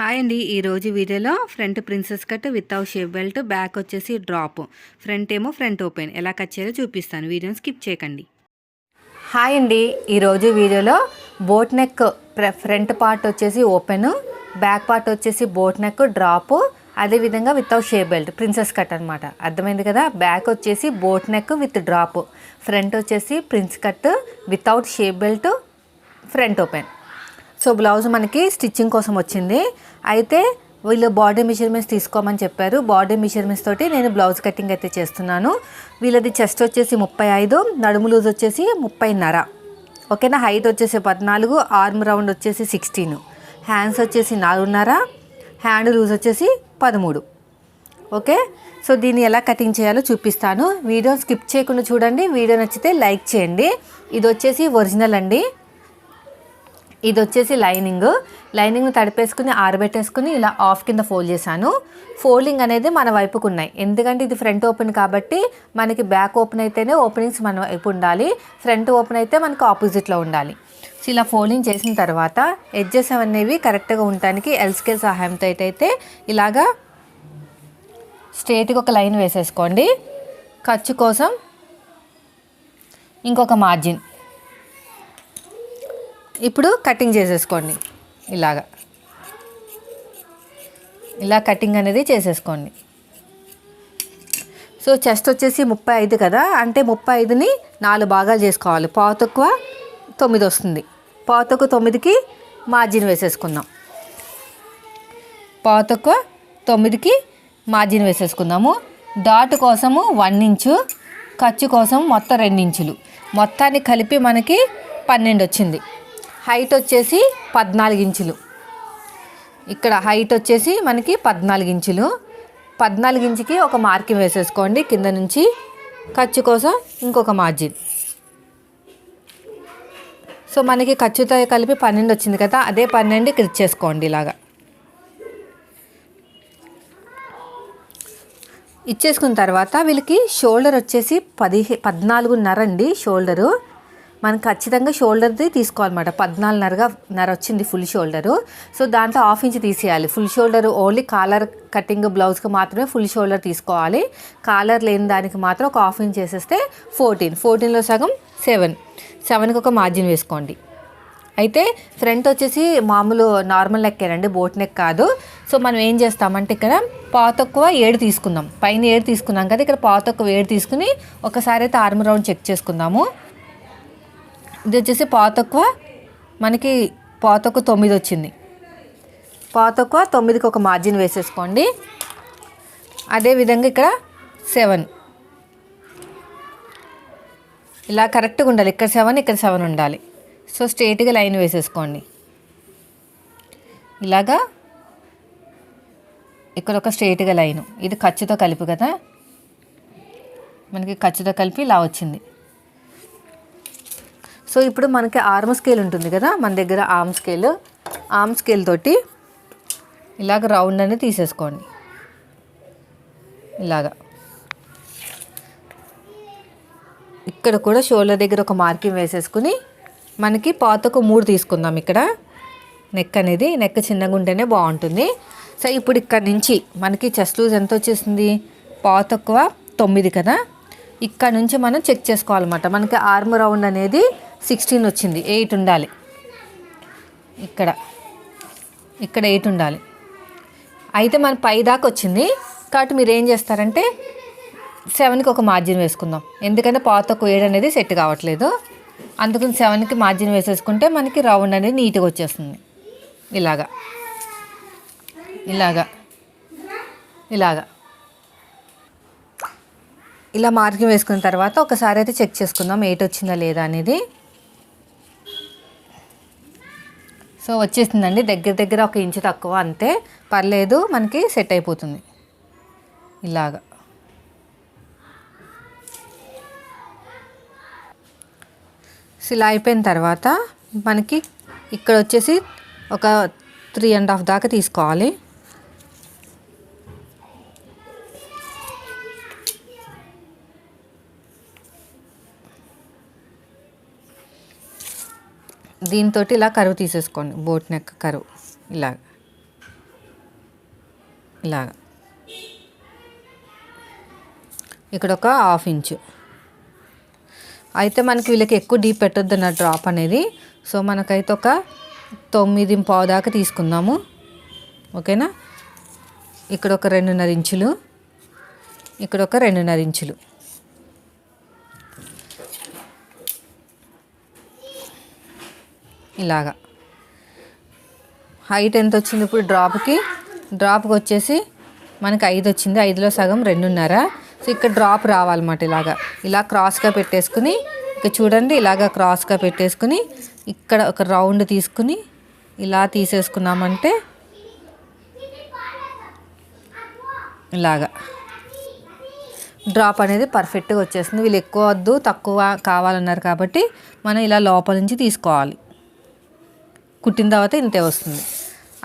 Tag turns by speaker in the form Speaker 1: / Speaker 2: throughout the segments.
Speaker 1: Hi అండి. ఈరోజు వీడియోలో front princess cut without shape belt back వచ్చేసి డ్రాప్. ఫ్రంట్ ఏమో ఫ్రంట్ ఓపెన్. ఎలా కట్ చేయాలో చూపిస్తాను. వీడియోని స్కిప్ చేయకండి.
Speaker 2: హాయ్ అండి. ఈరోజు వీడియోలో బోట్ నెక్ ప్ర- ఫ్రంట్ పార్ట్ వచ్చేసి ఓపెన్ బ్యాక్ పార్ట్ వచ్చేసి బోట్ నెక్ డ్రాప్ అదేవిధంగా without shape belt princess cut అనమాట అర్థమైంది కదా? బ్యాక్ వచ్చేసి boat neck with drop. Front వచ్చేసి prince cut without shape belt front open. So blouse మనకి స్టిచ్చింగ్ కోసం వచ్చింది. అయితే వీళ్ళు బాడీ మెజర్మెంట్స్ తీసుకోమని చెప్పారు. బాడీ మెజర్మెంట్స్ తోటి నేను బ్లౌజ్ కటింగ్ అయితే చేస్తున్నాను. వీళ్ళది చెస్ట్ వచ్చేసి ముప్పై ఐదు నడుము లూజ్ వచ్చేసి ముప్పైన్నర ఓకేనా? హైట్ వచ్చేసి పద్నాలుగు ఆర్మ్ రౌండ్ వచ్చేసి సిక్స్టీన్. హ్యాండ్స్ వచ్చేసి నాలుగున్నర హ్యాండ్ లూజ్ వచ్చేసి పదమూడు. ఓకే? సో దీన్ని ఎలా కటింగ్ చేయాలో చూపిస్తాను. వీడియో స్కిప్ చేయకుండా చూడండి. వీడియో నచ్చితే లైక్ చేయండి. ఇది వచ్చేసి ఒరిజినల్ అండి. ఇది వచ్చేసి లైనింగ్. లైనింగ్ తడిపేసుకుని ఆరబెట్టేసుకుని ఇలా ఆఫ్ కింద ఫోల్డ్ చేశాను. ఫోల్డింగ్ అనేది మన వైపుకు ఉన్నాయి ఎందుకంటే ఇది ఫ్రంట్ ఓపెన్ కాబట్టి మనకి బ్యాక్ ఓపెన్ అయితేనే ఓపెనింగ్స్ మన వైపు ఉండాలి. ఫ్రంట్ ఓపెన్ అయితే మనకి ఆపోజిట్లో ఉండాలి. సో ఇలా ఫోల్డింగ్ చేసిన తర్వాత ఎడ్జెస్ అనేవి కరెక్ట్గా ఉండటానికి ఎల్ స్కేల్ సహాయంతో అయితే ఇలాగా స్ట్రేట్గా ఒక లైన్ వేసేసుకోండి. ఖర్చు కోసం ఇంకొక మార్జిన్. ఇప్పుడు కటింగ్ చేసేసుకోండి. ఇలాగా. ఇలా కటింగ్ అనేది చేసేసుకోండి. సో చెస్ట్ వచ్చేసి ముప్పై ఐదు కదా? అంటే ముప్పై ఐదుని నాలుగు భాగాలు చేసుకోవాలి. పాతక్కువ తొమ్మిది వస్తుంది. పాతకు తొమ్మిదికి మార్జిన్ వేసేసుకుందాం. పాతక్కువ తొమ్మిదికి మార్జిన్ వేసేసుకుందాము. డాట్ కోసము వన్ ఇంచు ఖర్చు కోసం మొత్తం రెండు ఇంచులు మొత్తాన్ని కలిపి మనకి పన్నెండు వచ్చింది. హైట్ వచ్చేసి పద్నాలుగు ఇంచులు. ఇక్కడ హైట్ వచ్చేసి మనకి పద్నాలుగు ఇంచులు. పద్నాలుగు ఇంచుకి ఒక మార్కింగ్ వేసేసుకోండి. కింద నుంచి ఖర్చు కోసం ఇంకొక మార్జిన్. సో మనకి ఖర్చుతో కలిపి పన్నెండు వచ్చింది కదా అదే పన్నెండు ఇక్కడ ఇచ్చేసుకోండి ఇలాగా. ఇచ్చేసుకున్న తర్వాత వీళ్ళకి షోల్డర్ వచ్చేసి పదిహే పద్నాలుగున్నర అండి షోల్డరు. మనం ఖచ్చితంగా షోల్డర్ది తీసుకోవాలన్నమాట. పద్నాలుగున్నరగా నర వచ్చింది ఫుల్ షోల్డరు. సో దాంట్లో హాఫ్ ఇంచ్ తీసేయాలి. Full shoulder only collar cutting బ్లౌజ్కి మాత్రమే ఫుల్ షోల్డర్ తీసుకోవాలి. కాలర్ లేని దానికి మాత్రం ఒక హాఫ్ ఇంచ్ చేసేస్తే ఫోర్టీన్. ఫోర్టీన్లో సగం సెవెన్. సెవెన్కి ఒక మార్జిన్ వేసుకోండి. అయితే ఫ్రంట్ వచ్చేసి మామూలు నార్మల్ నెక్కేనండి బోట్ నెక్ కాదు. సో మనం ఏం చేస్తామంటే ఇక్కడ పాత ఎక్కువ ఏడు తీసుకుందాం. పైన ఏడు తీసుకున్నాం కదా ఇక్కడ పాత తక్కువ ఏడు తీసుకుని ఒకసారి అయితే ఆర్మ్ రౌండ్ చెక్ చేసుకుందాము. ఇది వచ్చేసి పావు తక్కువ మనకి పావు తొమ్మిది వచ్చింది. పావు తక్కువ తొమ్మిదికి ఒక మార్జిన్ వేసేసుకోండి. అదేవిధంగా ఇక్కడ సెవెన్ ఇలా కరెక్ట్గా ఉండాలి. ఇక్కడ సెవెన్ ఇక్కడ సెవెన్ ఉండాలి. సో స్ట్రేట్గా లైన్ వేసేసుకోండి. ఇలాగా ఇక్కడ ఒక స్ట్రేట్గా లైను ఇది ఖర్చుతో కలిపి కదా? మనకి ఖర్చుతో కలిపి ఇలా వచ్చింది. సో ఇప్పుడు మనకి ఆర్మ్ స్కేల్ ఉంటుంది కదా మన దగ్గర ఆర్మ్ స్కేల్. ఆర్మ్ స్కేల్ తోటి ఇలాగ రౌండ్ అనేది తీసేసుకోండి. ఇలాగా. ఇక్కడ కూడా షోల్డర్ దగ్గర ఒక మార్కింగ్ వేసేసుకుని మనకి పాతకు మూడు తీసుకుందాం ఇక్కడ. నెక్ అనేది నెక్ చిన్నగా ఉంటేనే బాగుంటుంది. సో ఇప్పుడు ఇక్కడ నుంచి మనకి చెస్ట్ లూజ్ ఎంత వచ్చేసింది? పావు తక్కువ తొమ్మిది కదా. ఇక్కడ నుంచి మనం చెక్ చేసుకోవాలన్నమాట. మనకి ఆర్మ్ రౌండ్ అనేది సిక్స్టీన్ వచ్చింది ఎయిట్ ఉండాలి. ఇక్కడ ఇక్కడ ఎయిట్ ఉండాలి. అయితే మన పై దాకా వచ్చింది కాబట్టి మీరు ఏం చేస్తారంటే సెవెన్కి ఒక మార్జిన్ వేసుకుందాం. ఎందుకంటే పాత తక్కువ ఏడు అనేది సెట్ కావట్లేదు. అందుకని సెవెన్కి మార్జిన్ వేసేసుకుంటే మనకి రౌండ్ అనేది నీట్గా వచ్చేస్తుంది. ఇలాగా. ఇలాగా. ఇలాగా. ఇలా మార్కింగ్ వేసుకున్న తర్వాత ఒకసారి అయితే చెక్ చేసుకుందాం ఎయిట్ వచ్చిందా లేదా అనేది. సో వచ్చేసిందండి. దగ్గర దగ్గర ఒక ఇంచు తక్కువ అంతే. పర్లేదు మనకి సెట్ అయిపోతుంది. ఇలాగా. సో ఇలా అయిపోయిన తర్వాత మనకి ఇక్కడ వచ్చేసి ఒక త్రీ అండ్ హాఫ్ దాకా తీసుకోవాలి. దీంతో ఇలా కరువు తీసేసుకోండి. బోట్ నెక్ కరువు. ఇలా. ఇలాగా ఇక్కడ ఒక హాఫ్ ఇంచు. అయితే మనకి వీళ్ళకి ఎక్కువ డీప్ పెట్టొద్దు అన్న డ్రాప్ అనేది. సో మనకైతే ఒక తొమ్మిది పావు దాకా తీసుకుందాము. ఓకేనా? ఇక్కడ ఒక రెండున్నర ఇంచులు. ఇక్కడ ఒక రెండున్నర ఇంచులు. ఇలాగా. హైట్ ఎంత వచ్చింది ఇప్పుడు డ్రాప్కి డ్రాప్కి వచ్చేసి మనకి ఐదు వచ్చింది. ఐదులో సగం రెండున్నర. సో ఇక్కడ డ్రాప్ రావాలన్నమాట ఇలాగా. ఇలా క్రాస్గా పెట్టేసుకుని ఇక చూడండి ఇలాగా క్రాస్గా పెట్టేసుకుని ఇక్కడ ఒక రౌండ్ తీసుకుని ఇలా తీసేసుకున్నామంటే ఇలాగా. డ్రాప్ అనేది పర్ఫెక్ట్గా వచ్చేస్తుంది. వీళ్ళు ఎక్కువ వద్దు తక్కువ కావాలన్నారు కాబట్టి మనం ఇలా లోపల నుంచి తీసుకోవాలి. కుట్టిన తర్వాత ఇంతే వస్తుంది.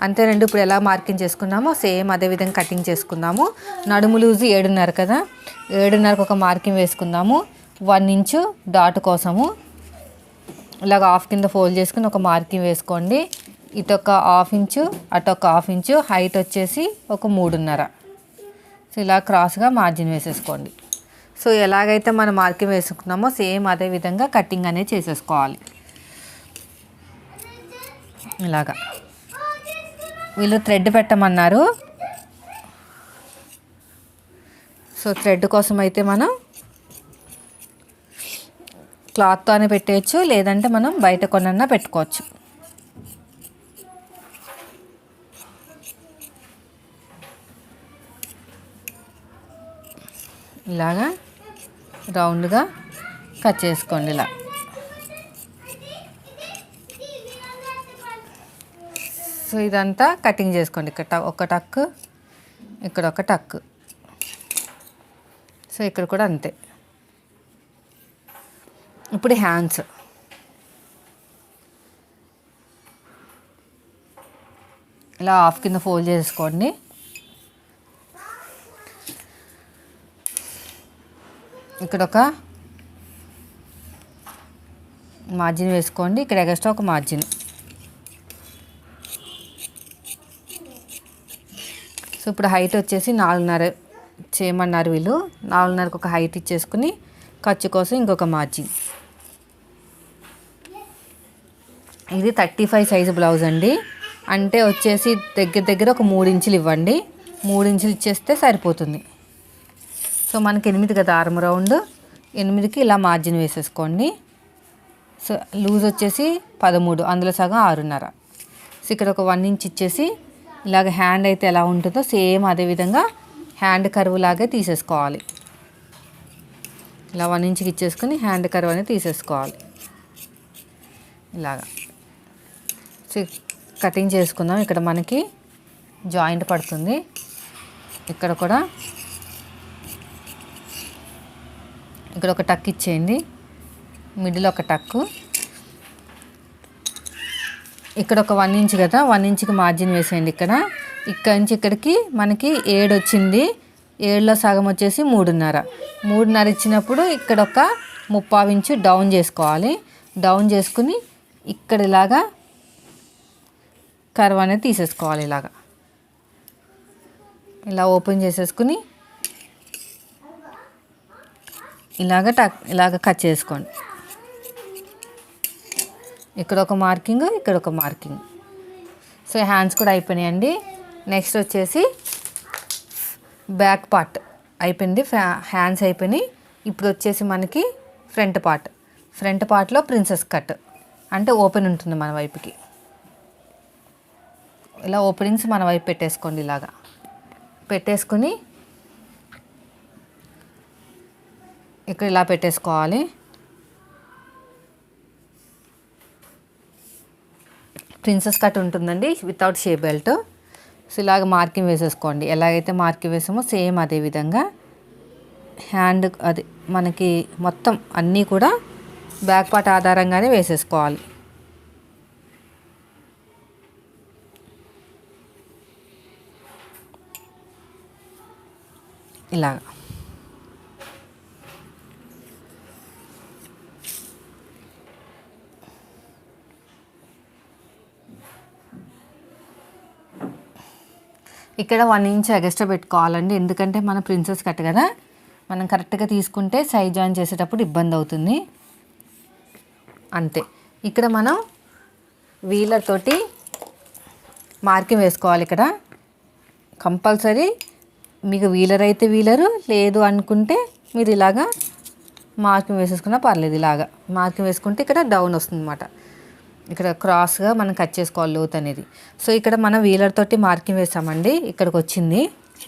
Speaker 2: అంతేనండి ఇప్పుడు ఎలా మార్కింగ్ చేసుకున్నామో సేమ్ అదే విధంగా కటింగ్ చేసుకుందాము. నడుము లూజు ఏడున్నర కదా? ఏడున్నరకు ఒక మార్కింగ్ వేసుకుందాము. వన్ ఇంచు డాట్ కోసము. ఇలాగ హాఫ్ కింద ఫోల్డ్ చేసుకుని ఒక మార్కింగ్ వేసుకోండి. ఇటొక హాఫ్ ఇంచు అటు ఒక హాఫ్ ఇంచు హైట్ వచ్చేసి ఒక మూడున్నర. సో ఇలా క్రాస్గా మార్జిన్ వేసేసుకోండి. సో ఎలాగైతే మనం మార్కింగ్ వేసుకున్నామో సేమ్ అదే విధంగా కటింగ్ అనేది చేసేసుకోవాలి. ఇలాగా. వీళ్ళు థ్రెడ్ పెట్టమన్నారు. సో థ్రెడ్ కోసం అయితే మనం క్లాత్తోనే పెట్టేయచ్చు లేదంటే మనం బయట కొనన్నా పెట్టుకోవచ్చు. ఇలాగా రౌండ్గా కట్ చేసుకోండి ఇలా. సో ఇదంతా కటింగ్ చేసుకోండి. ఇక్కడ ఒక టక్ ఇక్కడ ఒక టక్. సో ఇక్కడ కూడా అంతే. ఇప్పుడు హ్యాండ్స్. ఇలా హాఫ్ కింద ఫోల్డ్ చేసుకోండి. ఇక్కడ ఒక మార్జిన్ వేసుకోండి. ఇక్కడ ఎగస్ట్రా ఒక మార్జిన్. సో ఇప్పుడు హైట్ వచ్చేసి నాలుగున్నర చేయమన్నారు వీళ్ళు. నాలుగున్నరకు ఒక హైట్ ఇచ్చేసుకుని ఖర్చు కోసం ఇంకొక మార్జిన్ ఇది థర్టీ ఫైవ్ సైజు బ్లౌజ్ అండి. అంటే వచ్చేసి దగ్గర దగ్గర ఒక మూడు ఇంచులు ఇవ్వండి. మూడు ఇంచులు ఇచ్చేస్తే సరిపోతుంది. సో మనకి ఎనిమిది కదా ఆర్మ్ రౌండ్ ఎనిమిదికి ఇలా మార్జిన్ వేసేసుకోండి. సో లూజ్ వచ్చేసి పదమూడు అందులో సగం ఆరున్నర. సో ఇక్కడ ఒక వన్ ఇంచ్ ఇచ్చేసి ఇలాగ హ్యాండ్ అయితే ఎలా ఉంటుందో సేమ్ అదే విధంగా హ్యాండ్ కర్వ్ లాగే తీసేసుకోవాలి. ఇలా వన్ ఇంచ్కి ఇచ్చేసుకుని హ్యాండ్ కర్వ్ అనేది తీసేసుకోవాలి. ఇలాగా. కటింగ్ చేసుకుందాం. ఇక్కడ మనకి జాయింట్ పడుతుంది. ఇక్కడ కూడా ఇక్కడ ఒక టక్ ఇచ్చేయండి. మిడిల్ ఒక టక్కు ఇక్కడ ఒక వన్ ఇంచ్ కదా వన్ ఇంచ్కి మార్జిన్ వేసేయండి ఇక్కడ. ఇక్కడ నుంచి ఇక్కడికి మనకి ఏడు వచ్చింది. ఏడులో సగం వచ్చేసి మూడున్నర. మూడున్నర ఇచ్చినప్పుడు ఇక్కడ ఒక ముప్పావు ఇంచు డౌన్ చేసుకోవాలి. డౌన్ చేసుకుని ఇక్కడ ఇలాగా కర్వ్ అనేది తీసేసుకోవాలి ఇలాగా. ఇలా ఓపెన్ చేసేసుకుని ఇలాగ టక్ ఇలాగ కట్ చేసుకోండి. ఇక్కడ ఒక మార్కింగ్ ఇక్కడ ఒక మార్కింగ్. సో హ్యాండ్స్ కూడా అయిపోయినాయండి. నెక్స్ట్ వచ్చేసి బ్యాక్ పార్ట్ అయిపోయింది. ఫ్యా- హ్యాండ్స్ అయిపోయినాయి. ఇప్పుడు వచ్చేసి మనకి ఫ్రంట్ పార్ట్. ఫ్రంట్ పార్ట్లో ప్రిన్సెస్ కట్. అంటే ఓపెన్ ఉంటుంది మన వైపుకి. ఇలా ఓపెనింగ్స్ మన వైపు పెట్టేసుకోండి ఇలాగా. పెట్టేసుకుని ఇక్కడ ఇలా పెట్టేసుకోవాలి. ప్రిన్సెస్ కట్ ఉంటుందండి వితౌట్ షే బెల్ట్. సో ఇలాగ మార్కింగ్ వేసేసుకోండి. ఎలాగైతే మార్కింగ్ వేసామో సేమ్ అదే విధంగా హ్యాండ్ అది మనకి మొత్తం అన్నీ కూడా బ్యాక్ పార్ట్ ఆధారంగానే వేసేసుకోవాలి. ఇలాగా. ఇక్కడ వన్ ఇంచ్ ఎగస్ట్రా పెట్టుకోవాలండి. ఎందుకంటే మన ప్రిన్సెస్ కట్ కదా. మనం కరెక్ట్గా తీసుకుంటే సైజ్ జాయిన్ చేసేటప్పుడు ఇబ్బంది అవుతుంది. అంతే. ఇక్కడ మనం వీలర్ తోటి మార్కింగ్ వేసుకోవాలి ఇక్కడ. కంపల్సరీ మీకు వీలర్ అయితే వీలరు లేదు అనుకుంటే మీరు ఇలాగా మార్కింగ్ వేసేసుకున్నా పర్లేదు ఇలాగా. మార్కింగ్ వేసుకుంటే ఇక్కడ డౌన్ వస్తుంది అనమాట ఇక్కడ క్రాస్గా మనం కట్ చేసుకోవాలి లోత్ అనేది. సో ఇక్కడ మనం వీలర్ తోటి మార్కింగ్ వేసామండి. ఇక్కడికి వచ్చింది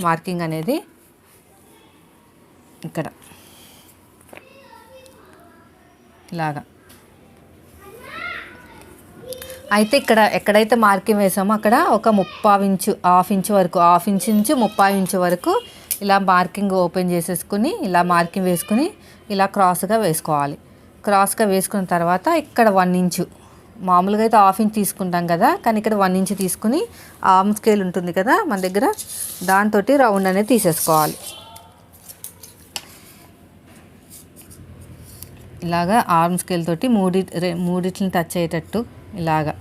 Speaker 2: మార్కింగ్ అనేది. ఇక్కడ. ఇలాగా. అయితే ఇక్కడ ఎక్కడైతే మార్కింగ్ వేసామో అక్కడ ఒక ముప్పావు ఇంచు హాఫ్ ఇంచు వరకు హాఫ్ ఇంచ్ నుంచి ముప్పావు ఇంచు వరకు ఇలా మార్కింగ్ ఓపెన్ చేసేసుకుని ఇలా మార్కింగ్ వేసుకుని ఇలా క్రాస్గా వేసుకోవాలి. క్రాస్గా వేసుకున్న తర్వాత ఇక్కడ వన్ ఇంచు. మామూలుగా అయితే హాఫ్ ఇంచ్ తీసుకుంటాం కదా కానీ ఇక్కడ వన్ ఇంచ్ తీసుకుని ఆర్మ్ స్కేల్ ఉంటుంది కదా మన దగ్గర దాంతో రౌండ్ అనేది తీసేసుకోవాలి. ఇలాగా ఆర్మ్ స్కేల్ తోటి మూడి మూడిట్లని టచ్ అయ్యేటట్టు ఇలాగా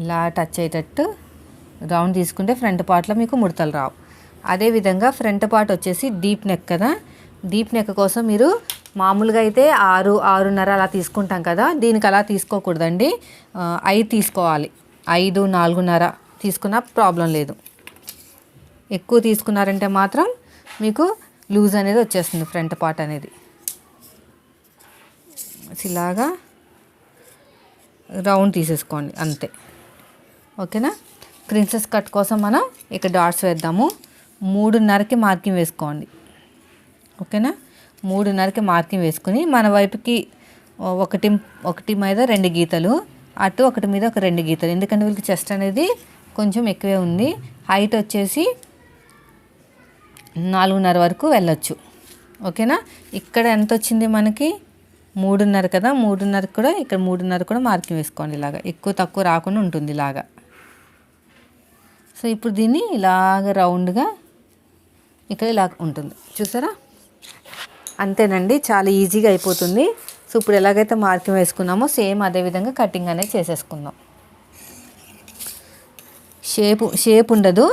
Speaker 2: ఇలా టచ్ అయ్యేటట్టు రౌండ్ తీసుకుంటే ఫ్రంట్ పార్ట్లో మీకు ముడతలు రావు. అదేవిధంగా ఫ్రంట్ పార్ట్ వచ్చేసి డీప్ నెక్ కదా డీప్ నెక్ కోసం మీరు మామూలుగా అయితే ఆరు ఆరున్నర అలా తీసుకుంటాం కదా దీనికి అలా తీసుకోకూడదండి. ఐదు తీసుకోవాలి. ఐదు నాలుగున్నర తీసుకున్న ప్రాబ్లం లేదు. ఎక్కువ తీసుకున్నారంటే మాత్రం మీకు లూజ్ అనేది వచ్చేస్తుంది ఫ్రంట్ పార్ట్ అనేది. ఇలాగా రౌండ్ తీసేసుకోండి అంతే. ఓకేనా? ప్రిన్సెస్ కట్ కోసం మనం ఇక్కడ డాట్స్ వేద్దాము. మూడున్నరకి మార్కింగ్ వేసుకోండి. ఓకేనా? మూడున్నరకి మార్కింగ్ వేసుకుని మన వైపుకి ఒకటి ఒకటి మీద రెండు గీతలు అటు ఒకటి మీద ఒక రెండు గీతలు. ఎందుకంటే వీళ్ళకి చెస్ట్ అనేది కొంచెం ఎక్కువే ఉంది. హైట్ వచ్చేసి నాలుగున్నర వరకు వెళ్ళొచ్చు. ఓకేనా? ఇక్కడ ఎంత వచ్చింది మనకి? మూడున్నర కదా? మూడున్నర కూడా ఇక్కడ మూడున్నర కూడా మార్కింగ్ వేసుకోండి ఇలాగా. ఎక్కువ తక్కువ రాకుండా ఉంటుంది ఇలాగా. సో ఇప్పుడు దీన్ని ఇలాగ రౌండ్గా ఇక్కడ ఇలా ఉంటుంది. చూసారా? అంతేనండి చాలా ఈజీగా అయిపోతుంది. సో ఇప్పుడు ఎలాగైతే మార్కింగ్ వేసుకున్నామో సేమ్ అదే విధంగా కటింగ్ అనేది చేసేసుకుందాం. షేప్ షేప్ ఉండదు.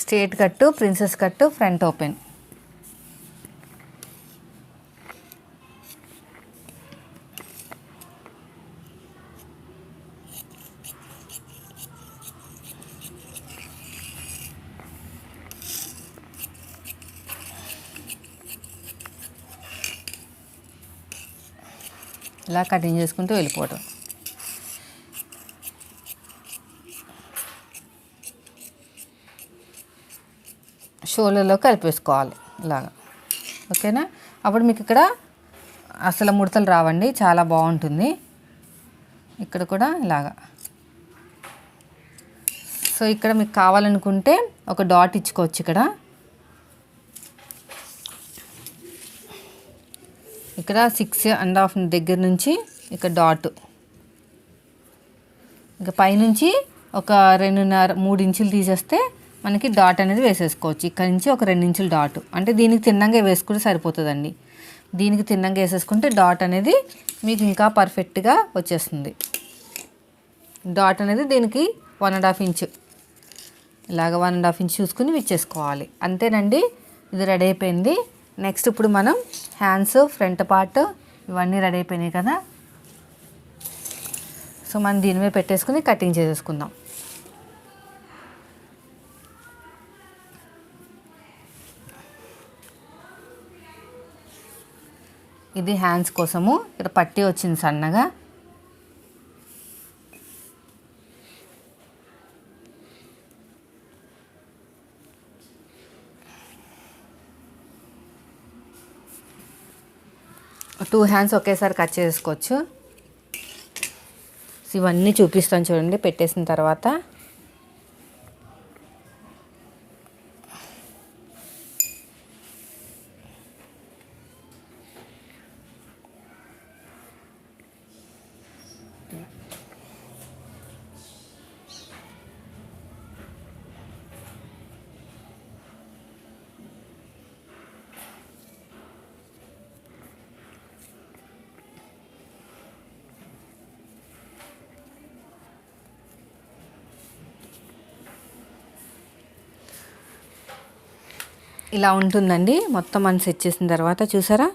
Speaker 2: Straight cut princess cut front open. ఇలా కటింగ్ చేసుకుంటూ వెళ్ళిపోవటం. షోలలో కలిపేసుకోవాలి ఇలాగా. ఓకేనా? అప్పుడు మీకు ఇక్కడ అసలు ముడతలు రావండి చాలా బాగుంటుంది. ఇక్కడ కూడా ఇలాగా. సో ఇక్కడ మీకు కావాలనుకుంటే ఒక డాట్ ఇచ్చుకోవచ్చు ఇక్కడ. ఇక్కడ సిక్స్ అండ్ హాఫ్ దగ్గర నుంచి ఇక్కడ డాట్ ఇంకా పైనుంచి ఒక రెండున్నర మూడు ఇంచులు తీసేస్తే మనకి డాట్ అనేది వేసేసుకోవచ్చు. ఇక్కడ నుంచి ఒక రెండు ఇంచులు డాట్ అంటే దీనికి తిన్నంగా వేసుకుంటే సరిపోతుందండి. దీనికి తిన్నంగా వేసేసుకుంటే డాట్ అనేది మీకు ఇంకా పర్ఫెక్ట్గా వచ్చేస్తుంది. డాట్ అనేది దీనికి వన్ అండ్ హాఫ్ ఇంచ్ ఇలాగ వన్ అండ్ హాఫ్ ఇంచ్ చూసుకుని విచ్చేసుకోవాలి. అంతేనండి ఇది రెడీ అయిపోయింది. నెక్స్ట్ ఇప్పుడు మనం హ్యాండ్స్ ఫ్రంట్ పార్ట్ ఇవన్నీ రెడీ అయిపోయినాయి కదా. సో మనం దీని మీద పెట్టేసుకుని కటింగ్ చేసేసుకుందాం. ఇది హ్యాండ్స్ కోసము. ఇక్కడ పట్టి వచ్చింది సన్నగా. టూ హ్యాండ్స్ ఒకేసారి కట్ చేసుకోవచ్చు. ఇవన్నీ చూపిస్తాను చూడండి పెట్టేసిన తర్వాత. ఇలా ఉంటుందండి. మొత్తం మనం సెట్ చేసిన తర్వాత చూసారా?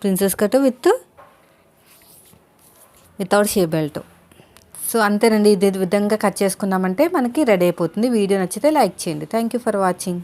Speaker 2: Princess cut with without shape belt so అంతేనండి. ఇదే విధంగా కట్ చేసుకున్నామంటే మనకి రెడీ అయిపోతుంది. వీడియో నచ్చితే లైక్ చేయండి. Thank you for watching